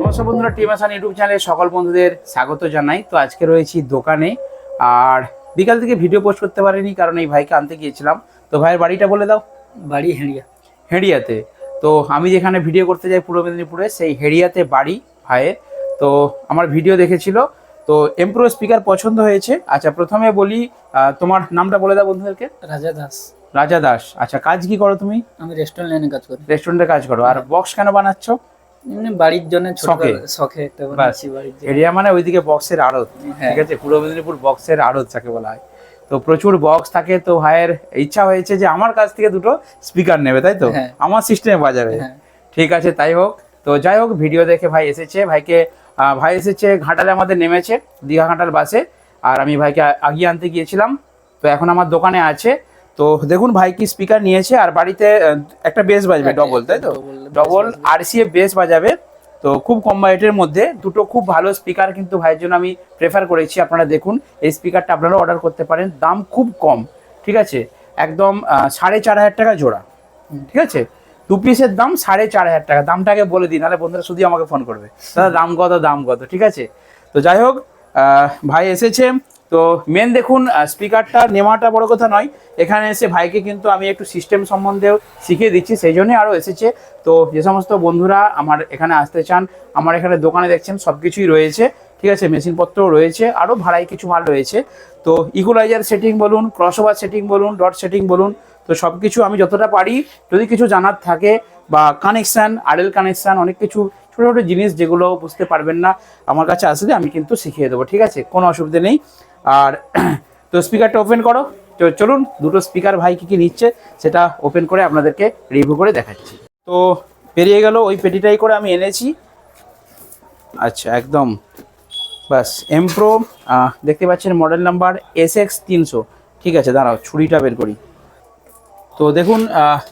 নমস্কার বন্ধুরা টিম আসান ইউটিউব চ্যানেলে সকল বন্ধুদের স্বাগত জানাই। তো আজকে রয়েছি দোকানে আর বিকাল থেকে ভিডিও পোস্ট করতে পারিনি কারণ এই ভাইকে আনতে গিয়েছিলাম। তো ভাইয়ের বাড়িটা বলে দাও। বাড়ি হেঁড়িয়া। হেড়িয়াতে। তো আমি যেখানে ভিডিও করতে যাই পূর্ব মেদিনীপুরে সেই হেড়িয়াতে বাড়ি ভাইয়ের। তো আমার ভিডিও দেখেছিল। তো এমপ্রো স্পিকার পছন্দ হয়েছে। আচ্ছা প্রথমে বলি তোমার নামটা বলে দাও বন্ধুদেরকে। রাজা দাস। রাজা দাস। আচ্ছা কাজ কি করো তুমি? আমি রেস্টুরেন্ট লাইনে কাজ করি। রেস্টুরেন্টে কাজ করো। আর বক্স কেন বানাচ্ছ? এমনি বাড়ির জন্য শখে? শখে একটা বানাচ্ছি বাড়ির এরিয়া মানে ওইদিকে বক্সের আড়ত। হ্যাঁ। ঠিক আছে? পূর্ব মেদিনীপুর বক্সের আড়ত যাকে বলা হয়। তো প্রচুর বক্স থাকে। তো ভাইয়ের ইচ্ছা হয়েছে যে আমার কাছ থেকে দুটো স্পিকার নেবে তাই তো? হ্যাঁ। আমার সিস্টেমে বাজাবে। হ্যাঁ। ঠিক আছে তাই হোক। তো যাই হোক ভিডিও দেখে ভাই এসেছে। ভাইকে ভাই এসেছে ঘাটালে আমাদের নেমেছে দীঘা ঘাটাল বাসে। আর আমি ভাইকে আগিয়ে আনতে গিয়েছিলাম। তো এখন আমার দোকানে আছে। তো দেখুন ভাই কি স্পিকার নিয়েছে আর বাড়িতে একটা বেস বাজবে ডবল তাই তো? ডবল বাজবে। আরসিএফ বেস বাজাবে। তো খুব কম বাজেটের মধ্যে দুটো খুব ভালো স্পিকার কিন্তু ভাইয়ের জন্য আমি প্রেফার করেছি আপনারা দেখুন এই স্পিকারটা আপনারা অর্ডার করতে পারেন দাম খুব কম ঠিক আছে? একদম সাড়ে চার হাজার টাকা জোড়া ঠিক আছে? দু পিসের দাম সাড়ে চার হাজার টাকা দামটাকে বলে দিই নাহলে বন্ধুরা শুধু আমাকে ফোন করবে। দাদা দাম কত দাম কত ঠিক আছে? তো যাই হোক ভাই এসেছে তো মেন দেখুন স্পিকারটা নেওয়াটা বড় কথা নয়। এখানে এসে ভাইকে কিন্তু আমি একটু সিস্টেম সম্বন্ধেও শিখিয়ে দিচ্ছি, সেই জন্যই আরও এসেছে। তো যে সমস্ত বন্ধুরা আমার এখানে আসতে চান, আমার এখানে দোকানে দেখছেন সব কিছুই রয়েছে। ঠিক আছে, মেশিনপত্রও রয়েছে, আরও ভাড়ায় কিছু মাল রয়েছে। তো ইকুলাইজার সেটিং বলুন ক্রসওভার সেটিং বলুন ডট সেটিং বলুন, তো সব কিছু আমি যতটা পারি, যদি কিছু জানার থাকে বা কানেকশান আরএল কানেকশান অনেক কিছু ছোটো ছোটো জিনিস যেগুলো বুঝতে পারবেন না, আমার কাছে আসলে আমি কিন্তু শিখিয়ে দেবো। ঠিক আছে, কোনো অসুবিধা নেই। আর তো স্পিকারটা ওপেন করো। তো চলুন, দুটো স্পিকার ভাই কী কী নিচ্ছে সেটা ওপেন করে আপনাদেরকে রিভিউ করে দেখাচ্ছি। তো পেরিয়ে গেল, ওই পেটিটাই করে আমি এনেছি। আচ্ছা একদম। বাস এমপ্রো দেখতে পাচ্ছেন মডেল নাম্বার এস এক্স তিনশো। ঠিক আছে, দাঁড়াও, ছুরিটা বের করি। তো দেখুন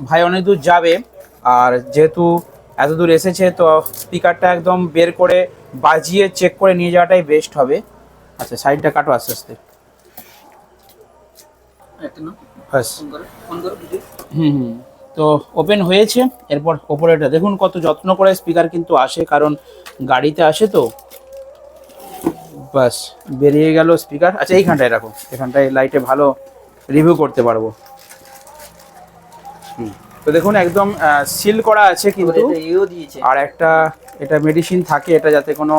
ভাই অনেক দূর যাবে, আর যেহেতু এত দূর এসেছে, তো স্পিকারটা একদম বের করে বাজিয়ে চেক করে নিয়ে যাওয়াটাই বেস্ট হবে। আচ্ছা সাইডটা কাটো আস্তে আস্তে। হুম হুম। তো ওপেন হয়েছে এরপর ওপরেটা দেখুন কত যত্ন করে স্পিকার কিন্তু আসে কারণ গাড়িতে আসে তো। বাস বেরিয়ে গেল স্পিকার। আচ্ছা এইখানটায় রাখো। এখানটায় লাইটে ভালো রিভিউ করতে পারব। হুম। তো দেখুন একদম সিল করা আছে কিন্তু। এটা ইও দিয়েছে। আর একটা এটা মেডিসিন থাকে এটা যাতে কোনো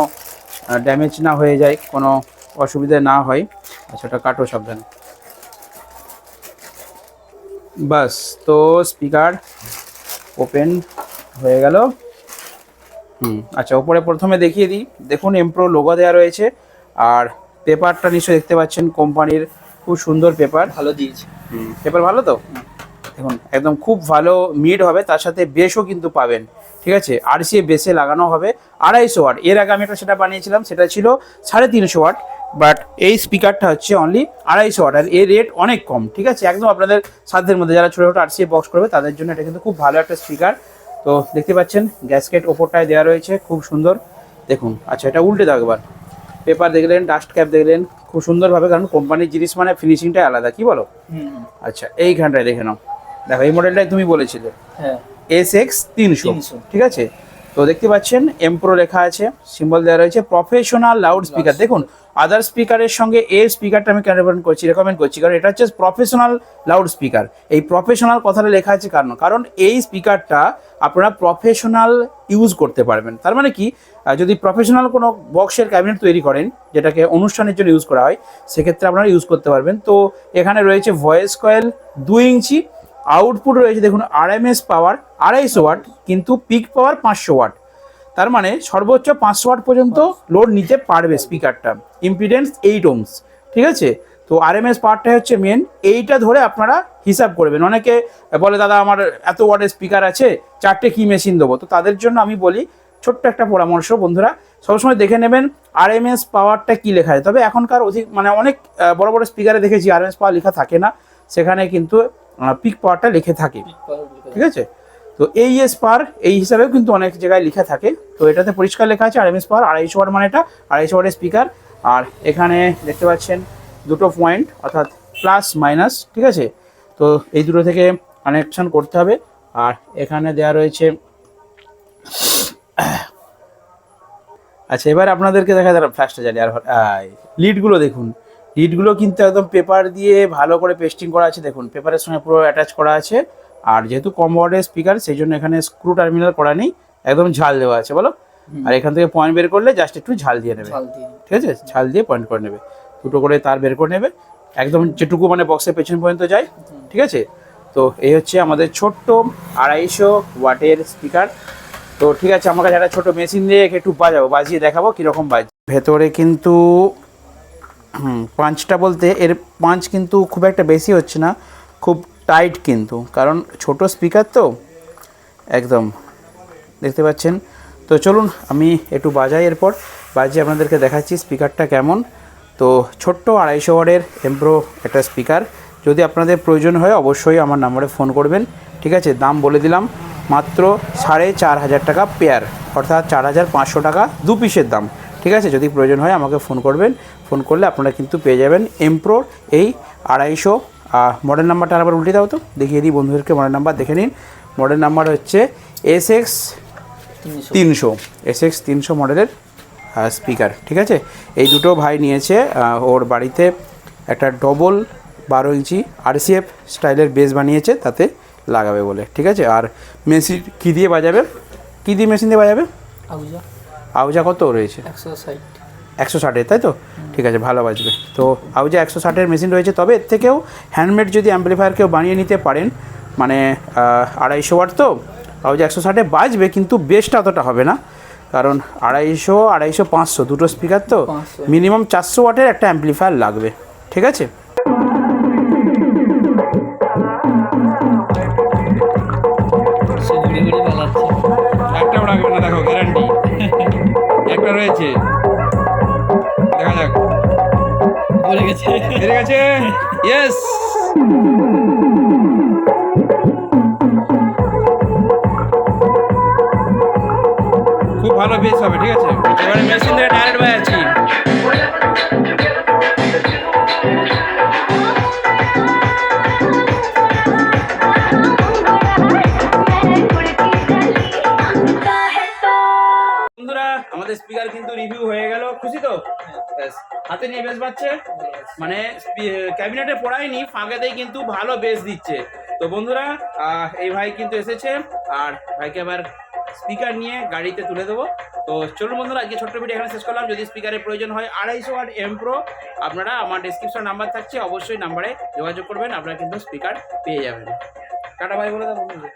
ড্যামেজ না হয়ে যায় কোনো অসুবিধা না হয়। আচ্ছা ওটা কাটো সাবধানে। বাস তো স্পিকার ওপেন হয়ে গেল। হুম আচ্ছা ওপরে প্রথমে দেখিয়ে দিই। দেখুন এমপ্রো লোগো দেওয়া রয়েছে। আর পেপারটা নিশ্চয়ই দেখতে পাচ্ছেন কোম্পানির খুব সুন্দর পেপার ভালো দিয়েছে। হুম পেপার ভালো তো? দেখুন একদম খুব ভালো মিড হবে তার সাথে বেসও কিন্তু পাবেন। ঠিক আছে? আর সে বেসে লাগানো হবে আড়াইশো ওয়াট এর আগে আমি একটা সেটা বানিয়েছিলাম সেটা ছিল সাড়ে তিনশো ওয়াট বাট এই স্পিকারটা হচ্ছে অনলি আড়াইশো ওয়াট আর এর রেট অনেক কম ঠিক আছে? একদম আপনাদের সাধ্যের মধ্যে যারা ছোটো ছোটো আর সি বক্স করবে তাদের জন্য এটা কিন্তু খুব ভালো একটা স্পিকার তো দেখতে পাচ্ছেন গ্যাসকেট ওপরটায় দেওয়া রয়েছে খুব সুন্দর। দেখুন আচ্ছা এটা উল্টে দাও একবার। পেপার দেখলেন ডাস্ট ক্যাপ দেখলেন খুব সুন্দরভাবে কারণ কোম্পানির জিনিস মানে ফিনিশিংটাই আলাদা কি বলো? আচ্ছা এইখানটায় দেখে নাও। দেখো এই মডেলটাই তুমি বলেছিলে। হ্যাঁ। এস এক্স তিনশো 300 ঠিক আছে? তো দেখতে পাচ্ছেন এমপ্রো লেখা আছে সিম্বল দেওয়া রয়েছে প্রফেশনাল লাউড স্পিকার দেখুন আদার স্পিকারের সঙ্গে এর স্পিকারটা আমি রেকমেন্ড করছি রেকমেন্ড করছি কারণ এটা হচ্ছে প্রফেশনাল লাউড স্পিকার এই প্রফেশনাল কথাটা লেখা আছে কারণ? কারণ এই স্পিকারটা আপনারা প্রফেশনাল ইউজ করতে পারবেন। তার মানে কি? যদি প্রফেশনাল কোনো বক্সের ক্যাবিনেট তৈরি করেন যেটাকে অনুষ্ঠানের জন্য ইউজ করা হয় সেক্ষেত্রে আপনারা ইউজ করতে পারবেন। তো এখানে রয়েছে ভয়েস কয়েল দুই ইঞ্চি আউটপুট রয়েছে, দেখুন আরএমএস পাওয়ার আড়াইশো ওয়াট কিন্তু পিক পাওয়ার পাঁচশো ওয়াট তার মানে সর্বোচ্চ পাঁচশো ওয়াট পর্যন্ত লোড নিতে পারবে স্পিকারটা ইম্পিডেন্স এইট ওমস ঠিক আছে? তো আরএমএস পাওয়ারটা হচ্ছে মেন এইটা ধরে আপনারা হিসাব করবেন। অনেকে বলে, দাদা, আমার এত ওয়াটের স্পিকার আছে, চারটে কি মেশিন দেবো? তো তাদের জন্য আমি বলি, ছোট্ট একটা পরামর্শ বন্ধুরা, সবসময় দেখে নেবেন আরএমএস পাওয়ারটা কি লেখা আছে। তবে এখনকার অধিক মানে অনেক বড় বড় স্পিকারে দেখেছি আরএমএস পাওয়ার লেখা থাকে না। সেখানে কিন্তু পিক পাওয়ারটা লিখে থাকে। ঠিক আছে? তো এই এস পার এই হিসাবেও কিন্তু অনেক জায়গায় লেখা থাকে। তো এটাতে পরিষ্কার লেখা আছে আরএমএস পার আড়াইশো ওয়াট মানে এটা আড়াইশো ওয়াটের স্পিকার আর এখানে দেখতে পাচ্ছেন দুটো পয়েন্ট অর্থাৎ প্লাস মাইনাস ঠিক আছে? তো এই দুটো থেকে কানেকশন করতে হবে। আর এখানে দেওয়া রয়েছে আচ্ছা এবার আপনাদেরকে দেখা যাবে ফ্ল্যাশটা জ্বালিয়ে আর লিডগুলো দেখুন। লিডগুলো কিন্তু একদম পেপার দিয়ে ভালো করে পেস্টিং করা আছে। দেখুন পেপারের সঙ্গে পুরো অ্যাটাচ করা আছে। আর যেহেতু কম ওয়ার্ডের স্পিকার সেই জন্য এখানে স্ক্রু টার্মিনাল করা নেই। একদম ঝাল দেওয়া আছে বলো? আর এখান থেকে পয়েন্ট বের করলে জাস্ট একটু ঝাল দিয়ে নেবে। ঠিক আছে? ঝাল দিয়ে পয়েন্ট করে নেবে। দুটো করে তার বের করে নেবে। একদম যেটুকু মানে বক্সের পেছন পর্যন্ত যায়। ঠিক আছে? তো এই হচ্ছে আমাদের ছোট্ট আড়াইশো ওয়াটের স্পিকার তো ঠিক আছে আমার কাছে একটা ছোটো মেশিন দিয়ে একে একটু বাজাবো বাজিয়ে দেখাবো কীরকম বাজ ভেতরে কিন্তু পাঁচটা বলতে এর পাঁচ কিন্তু খুব একটা বেশি হচ্ছে না, খুব টাইট কিন্তু। কারণ ছোট স্পিকার তো, একদম। দেখতে পাচ্ছেন? তো চলুন, আমি একটু বাজাই এরপর। বাজিয়ে আপনাদেরকে দেখাচ্ছি স্পিকারটা কেমন। তো ছোট্ট আড়াইশো ওয়ার্ডের এমপ্রো একটা স্পিকার যদি আপনাদের প্রয়োজন হয়, অবশ্যই আমার নাম্বারে ফোন করবেন। ঠিক আছে, দাম বলে দিলাম। মাত্র সাড়ে চার হাজার টাকা পেয়ার অর্থাৎ চার হাজার পাঁচশো টাকা দু পিসের দাম। ঠিক আছে? যদি প্রয়োজন হয় আমাকে ফোন করবেন। ফোন করলে আপনারা কিন্তু পেয়ে যাবেন এমপ্রোর এই আড়াইশো। মডেল নাম্বারটা আবার উল্টে দাও তো। দেখিয়ে দিই বন্ধুদেরকে মডেল নাম্বার দেখে নিন। মডেল নাম্বার হচ্ছে এস এক্স তিনশো। এস এক্স তিনশো মডেলের স্পিকার ঠিক আছে? এই দুটো ভাই নিয়েছে ওর বাড়িতে একটা ডবল বারো ইঞ্চি আরসিএফ স্টাইলের বেস বানিয়েছে তাতে লাগাবে বলে ঠিক আছে? আর মেশিন কী দিয়ে বাজাবে? কী দিয়ে মেশিন দিয়ে বাজাবে? আউজা। আউজা কত রয়েছে? একশো ষাট। একশো ষাটের তাই তো? ঠিক আছে ভালো বাজবে। তো আউজা একশো ষাটের মেশিন রয়েছে তবে এর থেকেও হ্যান্ডমেড যদি অ্যাম্পলিফায়ার কেউ বানিয়ে নিতে পারেন মানে আড়াইশো ওয়াট তো আউজা একশো ষাটে বাজবে কিন্তু বেসটা অতটা হবে না। কারণ আড়াইশো আড়াইশো পাঁচশো দুটো স্পিকার তো মিনিমাম চারশো ওয়াটের একটা অ্যাম্পলিফায়ার লাগবে। ঠিক আছে? রয়েছে দেখা যাক। গেছে। বেড়ে গেছে? ইয়েস খুব ভালো বেস হবে ঠিক আছে? এবারে মেশিন থেকে ডাইরেক্ট বাজাচ্ছি। আমাদের স্পিকার কিন্তু রিভিউ হয়ে গেল। খুশি তো? ব্যাস, হাতে নিয়ে বেশ পাচ্ছে মানে ক্যাবিনেটে পড়ায়নি ফাঁকেতেই কিন্তু ভালো বেস দিচ্ছে। তো বন্ধুরা এই ভাই কিন্তু এসেছে। আর ভাইকে আবার স্পিকার নিয়ে গাড়িতে তুলে দেবো। তো চলুন বন্ধুরা আজকে ছোট্ট ভিডিও এখানে শেষ করলাম। যদি স্পিকারের প্রয়োজন হয় আড়াইশো ওয়াট এম প্রো আপনারা আমার ডিসক্রিপশন নাম্বার থাকছে অবশ্যই নাম্বারে যোগাযোগ করবেন। আপনারা কিন্তু স্পিকার পেয়ে যাবেন। টাটা ভাই বলে দাও বন্ধুদের।